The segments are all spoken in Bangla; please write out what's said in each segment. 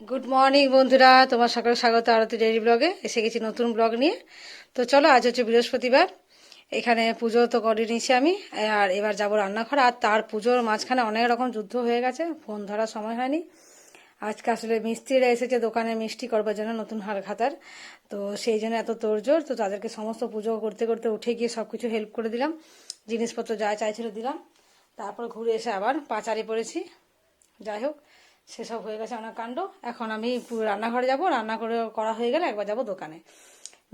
গুড মর্নিং বন্ধুরা। তোমার সকালে স্বাগত আরতি ডেইরি ব্লগে এসে গেছি নতুন ব্লগ নিয়ে। তো চলো, আজ হচ্ছে বৃহস্পতিবার। এখানে পুজো তো করে নিয়েছি আমি। আর এবার যাব রান্নাঘর। আর তার পুজোর মাঝখানে অনেক রকম যুদ্ধ হয়ে গেছে। ফোন ধরার সময় হয়নি। আজকে আসলে মিস্ত্রিরা এসেছে দোকানে মিষ্টি করবার জন্য নতুন হার খাতার। তো সেই জন্য এত তোড়জোড়। তো তাদেরকে সমস্ত পুজো করতে করতে উঠে গিয়ে সব কিছু হেল্প করে দিলাম। জিনিসপত্র যা চাইছিল দিলাম। তারপর ঘুরে এসে আবার পাচারি পড়েছি। যাই হোক সেসব হয়ে গেছে অনেক কাণ্ড। এখন আমি রান্নাঘরে যাব। রান্না করে করা হয়ে গেলে একবার যাব দোকানে।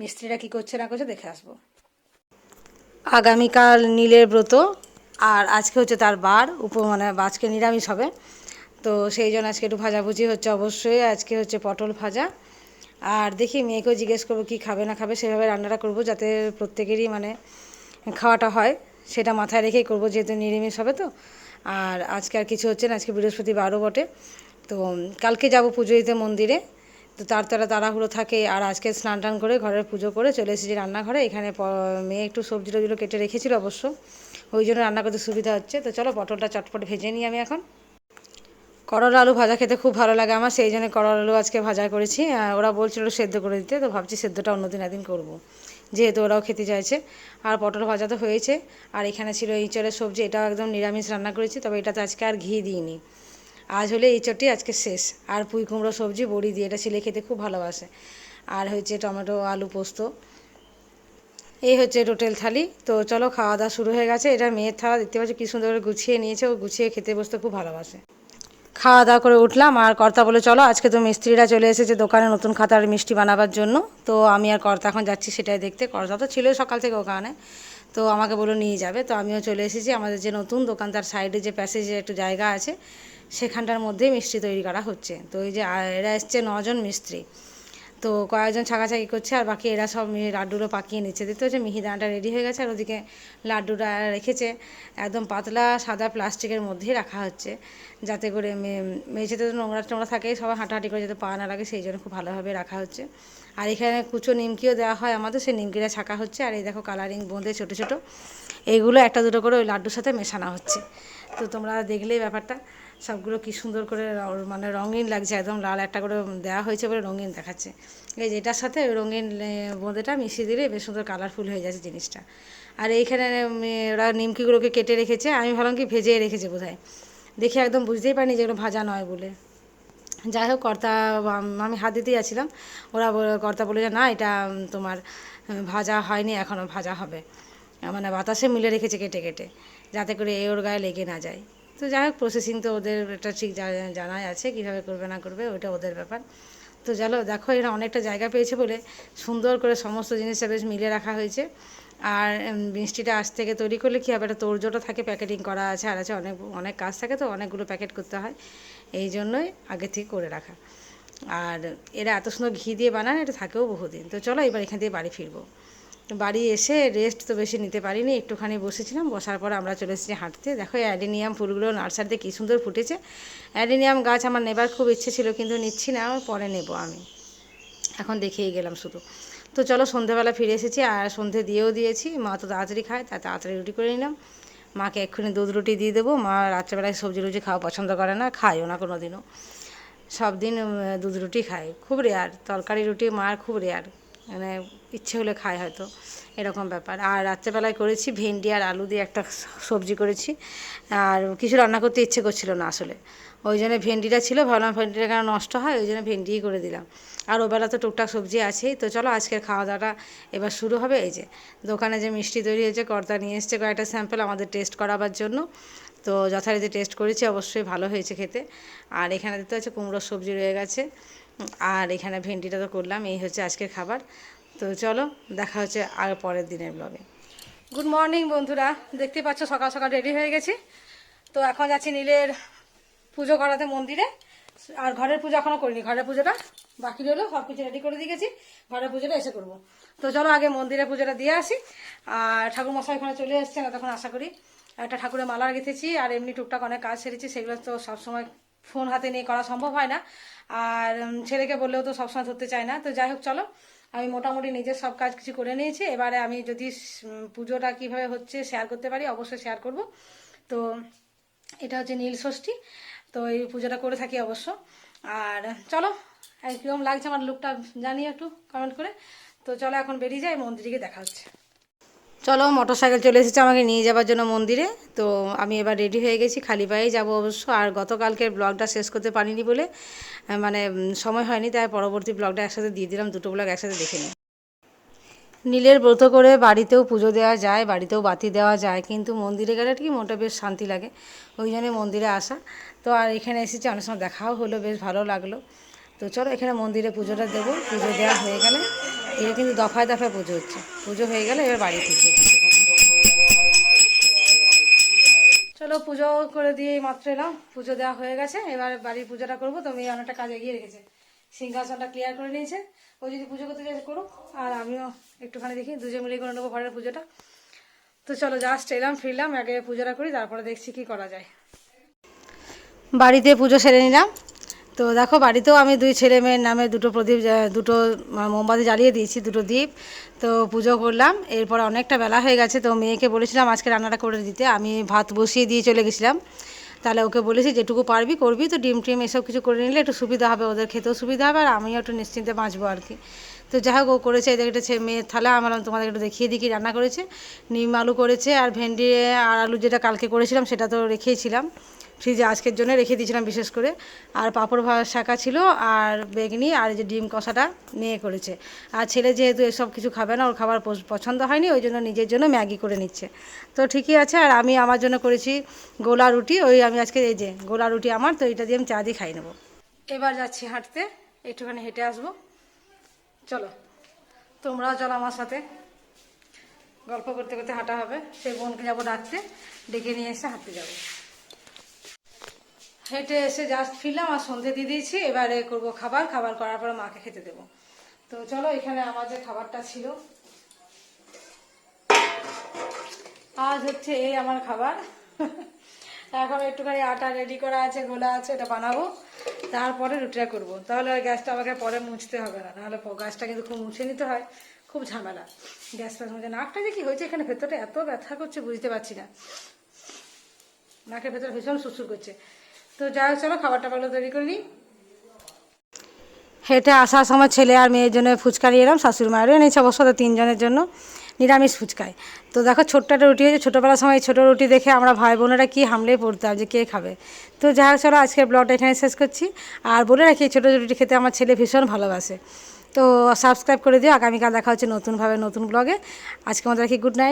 মিস্ত্রিরা কি করছে না করছে দেখে আসব। আগামীকাল নীলের ব্রত, আর আজকে হচ্ছে তার বার। উপ মানে আজকে নিরামিষ হবে। তো সেই জন্য আজকে একটু ভাজাভুজি হচ্ছে অবশ্যই। আজকে হচ্ছে পটল ভাজা। আর দেখি মেয়েকেও জিজ্ঞেস করব কি খাবে না খাবে, সেভাবে রান্নাটা করব যাতে প্রত্যেকেরই মানে খাওয়াটা হয়। সেটা মাথায় রেখেই করব, যেহেতু নিরামিষ হবে তো। আর আজকে আর কিছু হচ্ছে না, আজকে বৃহস্পতিবারও বটে। তো কালকে যাব পুজো দিতে মন্দিরে। তো তার তারা তাড়াহুড়ো থাকে আর আজকে স্নান টান করে ঘরের পুজো করে চলে এসেছি রান্নাঘরে। এখানে মেয়ে একটু সবজি টবজিগুলো কেটে রেখেছিল অবশ্য। ওই জন্য রান্না করতে সুবিধা হচ্ছে। তো চলো পটলটা চটপট ভেজে নিই আমি এখন। করলা আলু ভাজা খেতে খুব ভালো লাগে আমার, সেই জন্য করলা আলু আজকে ভাজা করেছি। ওরা বলছিল সেদ্ধ করে দিতে, তো ভাবছি সেদ্ধটা অন্যদিন একদিন করব। যেহেতু ওরাও খেতে চাইছে। আর পটল ভাজা তো হয়েছে। আর এখানে ছিল ইঁচড়ের সবজি এটাও একদম নিরামিষ রান্না করেছি, তবে এটাতে আজকে আর ঘি দিইনি। আজ হলে ইঁচড়টি আজকে শেষ। আর পুঁই কুমড়ো, সবজি, বড়ি দিয়ে এটা ছেলে খেতে খুব ভালোবাসে। আর হচ্ছে টমেটো, আলু পোস্ত। এই হচ্ছে টোটেল থালি। তো চলো খাওয়া দাওয়া শুরু হয়ে গেছে। এটা মেয়ের থালা, দেখতে পাচ্ছি কি সুন্দর করে গুছিয়ে নিয়েছে। ও গুছিয়ে খেতে বসতে খুব ভালোবাসে। খাওয়া দাওয়া করে উঠলাম আর কর্তা বলে চলো আজকে তো মিস্ত্রিরা চলে এসেছে দোকানে নতুন খাতার মিষ্টি বানাবার জন্য। তো আমি আর কর্তা এখন যাচ্ছি সেটাই দেখতে। কর্তা তো ছিল সকাল থেকে ওখানে। তো আমাকে বলে নিয়ে যাবে। তো আমিও চলে এসেছি। আমাদের যে নতুন দোকান, তার সাইডে যে প্যাসেজে একটু জায়গা আছে, সেখানটার মধ্যেই মিষ্টি তৈরি করা হচ্ছে। তো এই যে এরা এসছে নজন মিস্ত্রি। তো কয়েকজন ছাকাছাকি করছে আর বাকি এরা সব লাড্ডুগুলো পাকিয়ে নিচ্ছে। দেখতে হচ্ছে মিহিদানাটা রেডি হয়ে গেছে আর ওদিকে লাড্ডুটা রেখেছে। একদম পাতলা সাদা প্লাস্টিকের মধ্যেই রাখা হচ্ছে যাতে করে মেঝেতে তো নোংরা টোংরা থাকে, সবাই হাঁটাহাঁটি করে যাতে পা না লাগে, সেই জন্য খুব ভালোভাবে রাখা হচ্ছে। আর এখানে কুচো নিমকিও দেওয়া হয় আমাদের, সেই নিমকিটা ছাকা হচ্ছে। আর এই দেখো কালারিং বোঁদে ছোটো ছোটো এইগুলো একটা দুটো করে ওই লাড্ডুর সাথে মেশানো হচ্ছে। তো তোমরা দেখলেই ব্যাপারটা। সবগুলো কি সুন্দর করে মানে রঙিন লাগছে, একদম লাল একটা করে দেওয়া হয়েছে বলে রঙিন দেখাচ্ছে। এই যে এটার সাথে রঙিন বোঁদেটা মিশিয়ে দিলে বেশ সুন্দর কালারফুল হয়ে যাচ্ছে জিনিসটা। আর এইখানে ওরা নিমকিগুলোকে কেটে রেখেছে, আমি ভাবলাম কি ভেজে রেখেছে বোধহয়। দেখে একদম বুঝতেই পারিনি যেগুলো ভাজা নয় বলে। যাই হোক, কর্তা, আমি হাত দিতেই যাচ্ছিলাম। ওরা কর্তা বলে যে, না, এটা তোমার ভাজা হয়নি এখনও ভাজা হবে। মানে বাতাসে মিলে রেখেছে কেটে কেটে। যাতে করে এ ওর গায়ে লেগে না যায়। তো যাই হোক প্রসেসিং তো ওদের এটা ঠিক জানাই আছে, কীভাবে করবে না করবে, ওইটা ওদের ব্যাপার। তো চলো, দেখো, এরা অনেকটা জায়গা পেয়েছে বলে সুন্দর করে সমস্ত জিনিসটা বেশ মিলে রাখা হয়েছে। আর মিষ্টিটা আজ থেকে তৈরি করলে কী হবে? একটা তোড়জোড়ো থাকে, প্যাকেটিং করা আছে, আর আছে অনেক অনেক কাজ থাকে তো, অনেকগুলো প্যাকেট করতে হয়। এই জন্যই আগে থেকে করে রাখা। আর এরা এত সুন্দর ঘি দিয়ে বানান এটা থাকেও বহুদিন। তো চলো, এবার এখান থেকে বাড়ি ফিরবো। বাড়ি এসে রেস্ট তো বেশি নিতে পারিনি, একটুখানি বসেছিলাম, বসার পর আমরা চলে এসেছি হাঁটতে। দেখো অ্যাডেনিয়াম ফুলগুলো নার্সারিতে কী সুন্দর ফুটেছে। অ্যাডেনিয়াম গাছ আমার নেবার খুব ইচ্ছে ছিল, কিন্তু নিচ্ছি না, পরে নেব আমি। এখন দেখেই গেলাম শুধু। তো চলো সন্ধেবেলা ফিরে এসেছি, আর সন্ধে দিয়েও দিয়েছি, মা তো তাড়াতাড়ি খায়, তা তাড়াতাড়ি রুটি করে নিলাম। মাকে এক্ষুনি দুধ রুটি দিয়ে দেবো, মা রাত্রেবেলায় সবজি রুটি খাওয়া পছন্দ করে না, খায়ও না কোনো দিনও সব দিন দুধ রুটি খায়, খুব রেয়ার তরকারি রুটি মার খুব রেয়ার মানে ইচ্ছে হলে খায় হয়তো, এরকম ব্যাপার। আর রাত্রেবেলায় করেছি ভেন্ডি আর আলু দিয়ে একটা সবজি করেছি। আর কিছু রান্না করতে ইচ্ছে করছিল না আসলে। ওই জন্য ভেন্ডিটা ছিল, ভাবলাম ভেন্ডিটা কেন নষ্ট হয়, ওই জন্য ভেন্ডিই করে দিলাম। আর ওবেলা তো টুকটাক সবজি আছেই, তো চলো আজকের খাওয়া দাওয়াটা এবার শুরু হবে। এই যে, দোকানে যে মিষ্টি তৈরি হয়েছে, কর্তা নিয়ে এসছে কয়েকটা স্যাম্পল আমাদের টেস্ট করাবার জন্য। তো যথারীতি টেস্ট করেছি, অবশ্যই ভালো হয়েছে খেতে। আর এখানে দিতে হচ্ছে কুমড়োর সবজি রয়ে গেছে। আর এখানে ভেন্ডিটা তো করলাম, এই হচ্ছে আজকের খাবার। তো চলো, দেখা হচ্ছে আর পরের দিনের ব্লগে গুড মর্নিং বন্ধুরা। দেখতে পাচ্ছ সকাল সকাল রেডি হয়ে গেছি। তো এখন যাচ্ছি নীলের পুজো করাতে মন্দিরে। আর ঘরের পুজো এখনও করিনি। ঘরের পুজোটা বাকি রইল সব কিছু রেডি করে দিয়ে গেছি। ঘরের পুজোটা এসে করব। তো চলো, আগে মন্দিরে পুজোটা দিয়ে আসি। আর ঠাকুর মশাই ওখানে চলে এসছে না তখন আশা করি। একটা ঠাকুরের মালা গেঁথেছি, আর এমনি টুকটাক অনেক কাজ সেরেছি, সেগুলো তো সবসময় ফোন হাতে নিয়ে করা সম্ভব হয় না। আর ছেলেকে বললেও তো সবসময় ধরতে চায় না। তো যাই হোক, চলো। আমি মোটামুটি নিজের সব কাজ কিছু করে নিয়েছি। এবারে আমি যদি পুজোটা কীভাবে হচ্ছে শেয়ার করতে পারি, অবশ্যই শেয়ার করব। তো এটা হচ্ছে নীল ষষ্ঠী। তো এই পুজোটা করে থাকি অবশ্য। আর, চলো। কীরকম লাগছে আমার লুকটা জানিয়ে একটু কমেন্ট করে। তো চলো, এখন বেরিয়ে যাই মন্দিরে দেখা হচ্ছে। চলো মোটর সাইকেল চলে এসেছে আমাকে নিয়ে যাওয়ার জন্য মন্দিরে। তো আমি এবার রেডি হয়ে গেছি, খালি পায়েই যাব অবশ্য। আর গতকালকের ব্লগটা শেষ করতে পারিনি বলে মানে সময় হয়নি, তাই পরবর্তী ব্লগটা একসাথে দিয়ে দিলাম, দুটো ব্লগ একসাথে দেখে নিই। নীলের ব্রত করে বাড়িতেও পুজো দেওয়া যায়, বাড়িতেও বাতি দেওয়া যায়, কিন্তু মন্দিরে গেলে কি মনটা বেশ শান্তি লাগে, ওই জন্যে মন্দিরে আসা। তো আর এখানে এসেছি, অনেক সময় দেখাও হলো, বেশ ভালো লাগল। তো চলো এখানে মন্দিরে পুজোটা দেবো। পুজো দেওয়া হয়ে গেলে এটা কিন্তু দফায় দফায় পুজো হচ্ছে। পুজো হয়ে গেলে এবার বাড়ি থেকে চলো পুজো করে দিয়ে মাত্র এলাম। পুজো দেওয়া হয়ে গেছে। এবার বাড়ির পুজোটা করব। তো মেয়ে অনেকটা কাজ এগিয়ে রেখেছে। সিংহাসনটা ক্লিয়ার করে নিয়েছে। ও যদি পুজো করতে চাইছে করুক। আর আমিও একটুখানি দেখি। দুজন মিলে করে নেব ঘরের পুজোটা। তো চলো জাস্ট এলাম, ফিরলাম, আগে পুজোটা করি, তারপরে দেখছি কি করা যায়। বাড়িতে পুজো সেরে নিলাম। তো দেখো, বাড়িতেও আমি দুই ছেলে মেয়ের নামে দুটো প্রদীপ দুটো মোমবাতি জ্বালিয়ে দিয়েছি, দুটো দ্বীপ তো পুজো করলাম, এরপর অনেকটা বেলা হয়ে গেছে, তো মেয়েকে বলেছিলাম আজকে রান্নাটা করে দিতে, আমি ভাত বসিয়ে দিয়ে চলে গেছিলাম। তাহলে ওকে বলেছি, যেটুকু পারবি করবি, তো ডিম টিম এসব কিছু করে নিলে একটু সুবিধা হবে, ওদের খেতেও সুবিধা হবে, আর আমিও একটু নিশ্চিন্তে বাঁচবো আর কি। তো যাই হোক, ও করেছে, এদের একটা মেয়ের থালা, আমার তোমাদের একটু দেখিয়ে দিই রান্না করেছে। নিম আলু করেছে, আর ভেন্ডি, আর আলু যেটা কালকে করেছিলাম, সেটা তো রেখেইছিলাম ফ্রিজে আজকের জন্য রেখে দিয়েছিলাম বিশেষ করে। আর পাঁপড় ভাজা শাঁকা ছিল, আর বেগনি, আর এই যে ডিম কষাটা মেয়ে করেছে। আর ছেলে যেহেতু এসব কিছু খাবে না, ওর খাবার পছ- পছন্দ হয়নি, ওই জন্য নিজের জন্য ম্যাগি করে নিচ্ছে। তো ঠিকই আছে, আর আমি আমার জন্য করেছি গোলা রুটি, ওই আমি আজকে এই যে গোলা রুটি আমার, তো এটা দিয়ে আমি চা দিয়ে খাই নেব। এবার যাচ্ছি হাঁটতে, একটুখানি হেঁটে আসব। চলো। তোমরাও চলো আমার সাথে। গল্প করতে করতে হাঁটা হবে। সেই বোনকে যাব ডাকতে। ডেকে নিয়ে এসে হাঁটতে যাব। হেঁটে এসে জাস্ট ফিরলাম আর সন্ধে দিয়ে দিয়েছি। এবারে করব খাবার। খাবার করার পরে মাকে খেতে দেবো। তো চলো, এখানে আমার যে খাবারটা ছিল। আজ হচ্ছে এই আমার খাবার। এখন একটুখানি আটা রেডি করা আছে গোলা আছে, এটা বানাবো। তারপরে রুটিটা করব। তাহলে ওই গ্যাসটা আমাকে পরে মুছতে হবে না, নাহলে গ্যাসটা কিন্তু খুব মুছে নিতে হয়, খুব ঝামেলা। গ্যাস ফ্যাস মুছে নাকটা যে কি হয়েছে এখানে? ভেতরটা এত ব্যথা করছে, বুঝতে পারছি না। নাকের ভেতরে ভীষণ সুসুর করছে। তো যাই হোক, চলো খাবার টাবারগুলো তৈরি করে নিই। হেঁটে আসার সময় ছেলে আর মেয়ের জন্য ফুচকা নিয়ে এলাম, শাশুড়ি মায়েরও এনেছে অবশ্য তিনজনের জন্য। নিরামিষ ফুচকায়। তো দেখো ছোট্ট একটা রুটি হয়েছে, ছোটোবেলার সময় ছোটো রুটি দেখে আমরা ভাই বোনেরা কী হামলেই পড়তাম যে কে খাবে। তো যাই হোক, চলো আজকের ব্লগটা এখানে শেষ করছি। আর বলে রাখি ছোটো রুটি খেতে আমার ছেলে ভীষণ ভালোবাসে। তো সাবস্ক্রাইব করে দিও, আগামীকাল দেখা হচ্ছে নতুনভাবে নতুন ব্লগে আজকে আমাদের রাখি গুড নাইট